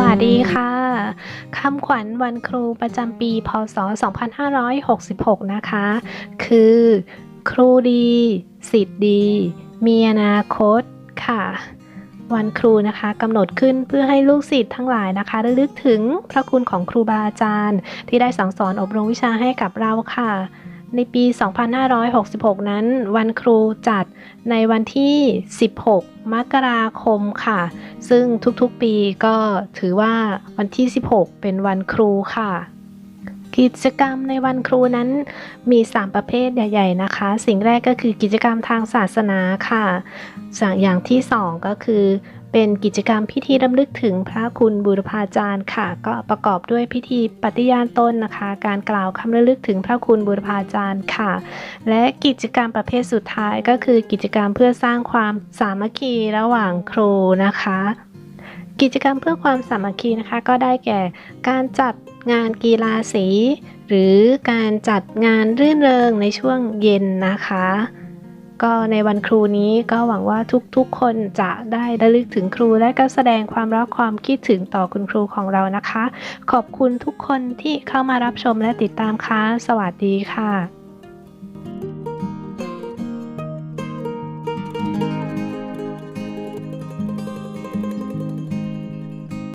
วัสดีค่ะ คำขวัญวันครูประจำปี พศ 2566 นะคะ คือ ครูดีสิทธิ์ดี มีอนาคตค่ะ วันครูนะคะกำหนดขึ้นเพื่อให้ลูกศิษย์ทั้งหลายนะคะระลึกถึงพระคุณของครูบาอาจารย์ ที่ได้สั่งสอนอบรมวิชาให้กับเราค่ะ ในปี 2566 นั้น วันครูจัดในวันที่ 16 มกราคมค่ะ ซึ่งทุกๆปีก็ถือว่าวันที่ 16 เป็นวันครูค่ะ กิจกรรมในวันครูนั้นมี 3 ประเภทใหญ่ ๆ นะคะ สิ่งแรกก็คือกิจกรรมทางศาสนาค่ะสอย่างที่ 2 ก็คือ เป็นกิจกรรมพิธีรำลึกถึงพระคุณบูรพาจารย์ค่ะ ก็ประกอบด้วยพิธีปฏิญาณตนนะคะ การกล่าวคำระลึกถึงพระคุณบูรพาจารย์ค่ะ และกิจกรรมประเภทสุดท้ายก็คือกิจกรรมเพื่อสร้างความสามัคคีระหว่างครูนะคะ กิจกรรมเพื่อความสามัคคีนะคะ ก็ได้แก่การจัดงานกีฬาสี หรือการจัดงานรื่นเริงในช่วงเย็นนะคะ ก็ในวันครูนี้ก็หวังว่าทุกๆคนจะได้ระลึกถึงครูและก็แสดงความรักความคิดถึงต่อคุณครูของเรานะคะ ขอบคุณทุกคนที่เข้ามารับชมและติดตามค่ะ สวัสดีค่ะ